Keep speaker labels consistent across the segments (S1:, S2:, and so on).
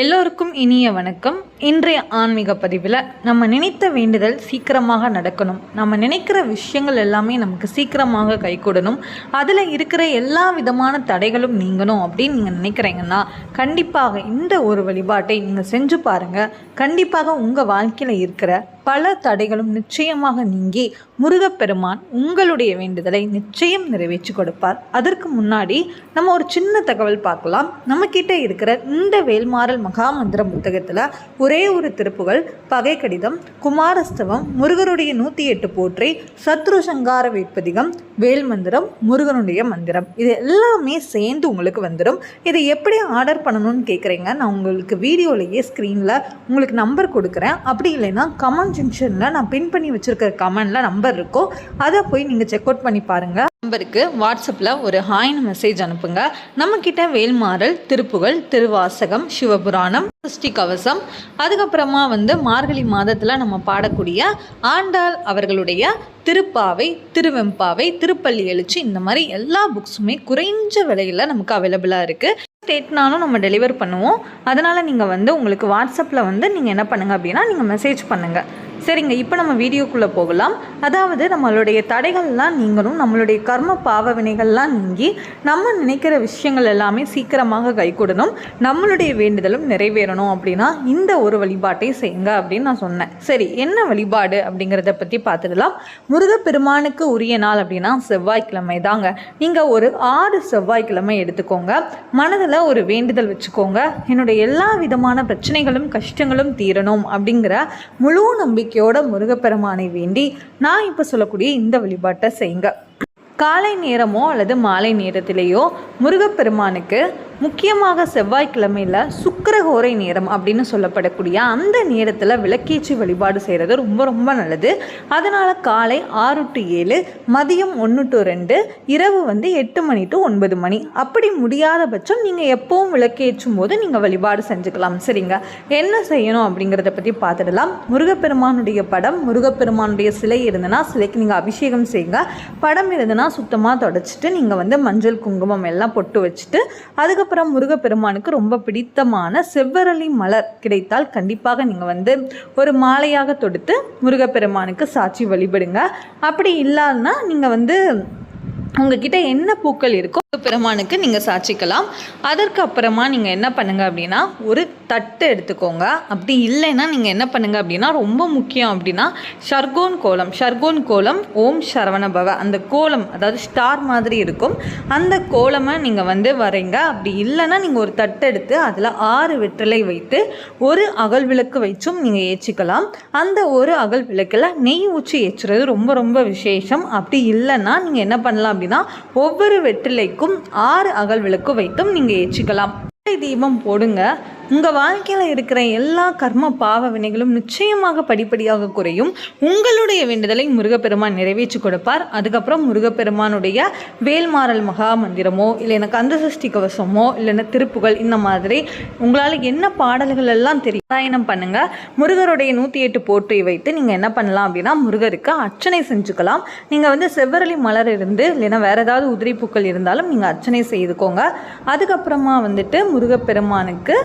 S1: எல்லோருக்கும் இனிய வணக்கம். இன்றைய ஆன்மீக பதிவில் நம்ம நினைத்த வேண்டுதல் சீக்கிரமாக நடக்கணும். நம்ம நினைக்கிற விஷயங்கள் எல்லாமே நமக்கு சீக்கிரமாக கைகூடணும் அதில் இருக்கிற எல்லா விதமான தடைகளும் நீங்கணும் அப்படின்னு நீங்கள் நினைக்கிறீங்கன்னா கண்டிப்பாக இந்த ஒரு வழிபாட்டை நீங்கள் செஞ்சு பாருங்கள் கண்டிப்பாக உங்கள் வாழ்க்கையில் இருக்கிற பல தடைகளும் நிச்சயமாக நீங்கி முருகப்பெருமான் உங்களுடைய வேண்டுதலை நிச்சயம் நிறைவேற்றி கொடுப்பார். அதற்கு முன்னாடி நம்ம ஒரு சின்ன தகவல் பார்க்கலாம். நம்மக்கிட்ட இருக்கிற இந்த வேல்மாறல் மகாமந்திர புத்தகத்தில் ஒரே ஒரு திருப்புகள் பகை கடிதம் குமாரஸ்தவம் முருகருடைய நூற்றி எட்டு போற்றி சத்ரு சங்கார வேட்பதிகம் வேல் மந்திரம் முருகனுடைய மந்திரம். இது எல்லாமே சேர்ந்து உங்களுக்கு வந்துடும் இதை எப்படி ஆர்டர் பண்ணணும்னு கேட்குறீங்க நான் உங்களுக்கு வீடியோலையே ஸ்க்ரீனில் உங்களுக்கு நம்பர் கொடுக்குறேன். அப்படி இல்லைன்னா கமெண்ட் ஜங்ஷனில் நான் பின் பண்ணி வச்சுருக்கிற கமெண்டில் நம்பர் இருக்கும் அதை போய் நீங்கள் செக் அவுட் பண்ணி பாருங்கள் நம்பருக்கு வாட்ஸ்அப்பில் ஒரு ஹாய்னு மெசேஜ் அனுப்புங்க. நம்மக்கிட்ட வேல்மாறல் திருப்புகழ் திருவாசகம் சிவபுராணம் சிருஷ்டி கவசம் அதுக்கப்புறமா வந்து மார்கழி மாதத்தில் நம்ம பாடக்கூடிய ஆண்டாள் அவர்களுடைய திருப்பாவை திருவெம்பாவை திருப்பள்ளி எழுச்சி இந்த மாதிரி எல்லா புக்ஸுமே குறைஞ்ச விலையில் நமக்கு அவைலபிளாக இருக்குது ஸ்டேட்னாலும் நம்ம டெலிவர் பண்ணுவோம். அதனால் நீங்கள் வந்து உங்களுக்கு வாட்ஸ்அப்பில் வந்து நீங்கள் என்ன பண்ணுங்கள் அப்படின்னா நீங்கள் மெசேஜ் பண்ணுங்கள் சரிங்க இப்போ நம்ம வீடியோக்குள்ளே போகலாம். அதாவது நம்மளுடைய தடைகள்லாம் நீங்களும் நம்மளுடைய கர்ம பாவ வினைகள்லாம் நீங்கி நம்ம நினைக்கிற விஷயங்கள் எல்லாமே சீக்கிரமாக கைகூடணும் நம்மளுடைய வேண்டுதலும் நிறைவேறணும் அப்படின்னா இந்த ஒரு வழிபாட்டை செய்யுங்க அப்படின்னு நான் சொன்னேன். சரி என்ன வழிபாடு அப்படிங்கிறத பற்றி பார்த்துடலாம். முருகப்பெருமானுக்கு உரிய நாள் அப்படின்னா செவ்வாய்க்கிழமை தாங்க. நீங்கள் ஒரு ஆறு செவ்வாய்க்கிழமை எடுத்துக்கோங்க. மனதில் ஒரு வேண்டுதல் வச்சுக்கோங்க. என்னுடைய எல்லா விதமான பிரச்சனைகளும் கஷ்டங்களும் தீரணும் அப்படிங்கிற முழு நம்பிக்கை நம்பிக்கையோட முருகப்பெருமானை வேண்டி நான் இப்போ சொல்லக்கூடிய இந்த வழிபாட்டை செய்யுங்க. காலை நேரமோ அல்லது மாலை நேரத்திலேயோ முருகப்பெருமானுக்கு முக்கியமாக செவ்வாய்க்கிழமையில் சுக்கரகோரை நேரம் அப்படின்னு சொல்லப்படக்கூடிய அந்த நேரத்தில் விளக்கேற்றி வழிபாடு செய்கிறது ரொம்ப ரொம்ப நல்லது. அதனால் காலை ஆறு டு ஏழு மதியம் ஒன்று டு ரெண்டு இரவு வந்து எட்டு மணி டு ஒன்பது மணி. அப்படி முடியாத பட்சம் நீங்கள் எப்பவும் விளக்கேற்றும் போது நீங்கள் வழிபாடு செஞ்சுக்கலாம். சரிங்க? என்ன செய்யணும் அப்படிங்கிறத பற்றி பார்த்துடலாம். முருகப்பெருமானுடைய படம் முருகப்பெருமானுடைய சிலை இருந்ததுன்னா சிலைக்கு நீங்கள் அபிஷேகம் செய்யுங்க. படம் இருந்ததுன்னா சுத்தமாக தொடச்சிட்டு நீங்கள் வந்து மஞ்சள் குங்குமம் எல்லாம் பொட்டு வச்சுட்டு அதுக்கப்புறம் முருகப்பெருமானுக்கு ரொம்ப பிடித்தமான செவ்வரளி மலர் கிடைத்தால் கண்டிப்பாக நீங்கள் வந்து ஒரு மாலையாக தொடுத்து முருகப்பெருமானுக்கு சாட்சி வழிபடுங்க. அப்படி இல்லைன்னா நீங்கள் வந்து உங்ககிட்ட என்ன பூக்கள் இருக்கோ பெருமானுக்கு நீங்கள் சாட்சிக்கலாம். அதற்கு அப்புறமா நீங்கள் என்ன பண்ணுங்கள் அப்படின்னா ஒரு தட்டு எடுத்துக்கோங்க. அப்படி இல்லைன்னா நீங்கள் என்ன பண்ணுங்க அப்படின்னா ரொம்ப முக்கியம் அப்படின்னா ஷர்கோன் கோலம். ஷர்கோன் கோலம் ஓம் சரவணபவ அந்த கோலம் அதாவது ஸ்டார் மாதிரி இருக்கும். அந்த கோலமை நீங்கள் வந்து வரைங்க. அப்படி இல்லைன்னா நீங்கள் ஒரு தட்டு எடுத்து அதில் ஆறு வெற்றிலை வைத்து ஒரு அகல் விளக்கு வச்சும் நீங்கள் ஏற்றிக்கலாம் அந்த ஒரு அகல் விளக்கில் நெய் ஊற்றி ஏற்றுறது ரொம்ப ரொம்ப விசேஷம். அப்படி இல்லைன்னா நீங்கள் என்ன பண்ணலாம் அப்படின்னா ஒவ்வொரு வெற்றிலைக்கும் ஆறு அகல் விளக்கு வைத்தும் நீங்கள் ஏற்றிக்கலாம். தீபம் போடுங்க. உங்கள் வாழ்க்கையில் இருக்கிற எல்லா கர்ம பாவ வினைகளும் நிச்சயமாக படிப்படியாக குறையும். உங்களுடைய வேண்டுதலை முருகப்பெருமான் நிறைவேற்றி கொடுப்பார். அதுக்கப்புறம் முருகப்பெருமானுடைய வேல்மாறல் மகா மந்திரமோ இல்லைன்னா கந்தசஷ்டி கவசமோ இல்லைன்னா திருப்புகள் இந்த மாதிரி உங்களால் என்ன பாடல்கள் எல்லாம் தெரியும் பாராயணம் பண்ணுங்கள் முருகருடைய நூற்றி எட்டு போற்றி வைத்து நீங்கள் என்ன பண்ணலாம் அப்படின்னா முருகருக்கு அர்ச்சனை செஞ்சுக்கலாம். நீங்கள் வந்து செவ்வரளி மலர் இருந்து இல்லைன்னா வேறு ஏதாவது உதிரி பூக்கள் இருந்தாலும் நீங்கள் அர்ச்சனை செய்துக்கோங்க. அதுக்கப்புறமா வந்துட்டு முருகப்பெருமானுக்கு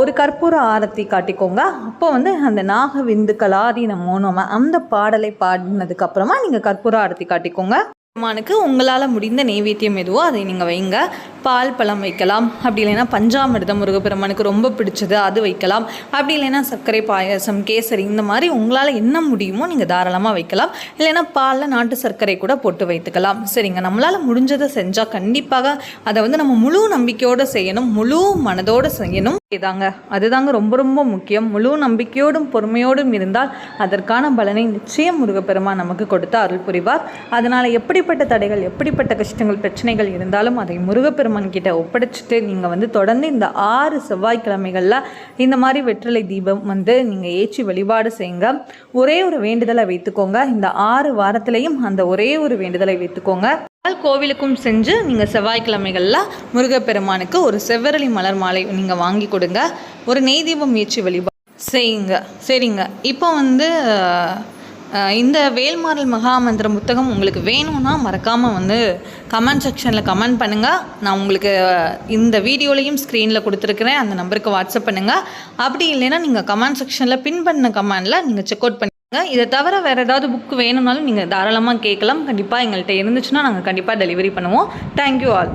S1: ஒரு கற்பூர ஆரத்தி காட்டிக்கோங்க. அப்போ வந்து அந்த நாக விந்துக்களாதி நமோ அந்த பாடலை பாடினதுக்கு அப்புறமா நீங்கள் கற்பூர ஆரத்தி காட்டிக்கோங்க. பெருமானுக்கு உங்களால் முடிந்த நெய்வேத்தியம் எதுவோ அதை நீங்கள் வைங்க. பால் பழம் வைக்கலாம். அப்படி இல்லைன்னா பஞ்சாமிர்தம் முருகப்பெருமானுக்கு ரொம்ப பிடிச்சது அது வைக்கலாம். அப்படி இல்லைன்னா சர்க்கரை பாயாசம் கேசரி இந்த மாதிரி உங்களால் என்ன முடியுமோ நீங்கள் தாராளமாக வைக்கலாம். இல்லைன்னா பாலில் நாட்டு சர்க்கரை கூட போட்டு வைத்துக்கலாம். சரிங்க நம்மளால் முடிஞ்சதை செஞ்சால் கண்டிப்பாக அதை வந்து நம்ம முழு நம்பிக்கையோடு செய்யணும் முழு மனதோடு செய்யணும். இதாங்க அதுதாங்க ரொம்ப ரொம்ப முக்கியம். முழு நம்பிக்கையோடும் பொறுமையோடும் இருந்தால் அதற்கான பலனை நிச்சயம் முருகப்பெருமான் நமக்கு கொடுத்து அருள் புரிவார். அதனால் எப்படிப்பட்ட தடைகள் எப்படிப்பட்ட கஷ்டங்கள் பிரச்சனைகள் இருந்தாலும் அதை முருகப்பெருமான் கிட்ட ஒப்படைச்சிட்டு நீங்கள் வந்து தொடர்ந்து இந்த ஆறு செவ்வாய்க்கிழமைகளில் இந்த மாதிரி வெற்றிலை தீபம் வந்து நீங்கள் ஏற்றி வழிபாடு செய்யுங்க. ஒரே ஒரு வேண்டுதலை வைத்துக்கோங்க. இந்த ஆறு வாரத்திலையும் அந்த ஒரே ஒரு வேண்டுதலை வைத்துக்கோங்க. கோவிலுக்கும் செஞ்சு நீங்கள் செவ்வாய்க்கிழமைகளில் முருகப்பெருமானுக்கு ஒரு செவ்வரளி மலர் மாலை நீங்கள் வாங்கி கொடுங்க. ஒரு நெய் தீபம் ஏற்றி வழிபாடு செய்யுங்க. சரிங்க. இப்போ வந்து இந்த வேல்மாறல் மகாமந்திர புத்தகம் உங்களுக்கு வேணும்னா மறக்காமல் வந்து கமெண்ட் செக்ஷனில் கமெண்ட் பண்ணுங்கள் நான் உங்களுக்கு இந்த வீடியோலையும் ஸ்க்ரீனில் கொடுத்துருக்குறேன். அந்த நம்பருக்கு வாட்ஸ்அப் பண்ணுங்கள் அப்படி இல்லைன்னா நீங்கள் கமெண்ட் செக்ஷனில் பின் பண்ண கமெண்டில் நீங்கள் செக் அவுட் பண்ணிக்கோங்க. இதை தவிர வேறு ஏதாவது புக் வேணும்னாலும் நீங்கள் தாராளமாக கேட்கலாம். கண்டிப்பாக எங்கள்கிட்ட இருந்துச்சுன்னா நாங்கள் கண்டிப்பாக டெலிவரி பண்ணுவோம். Thank you all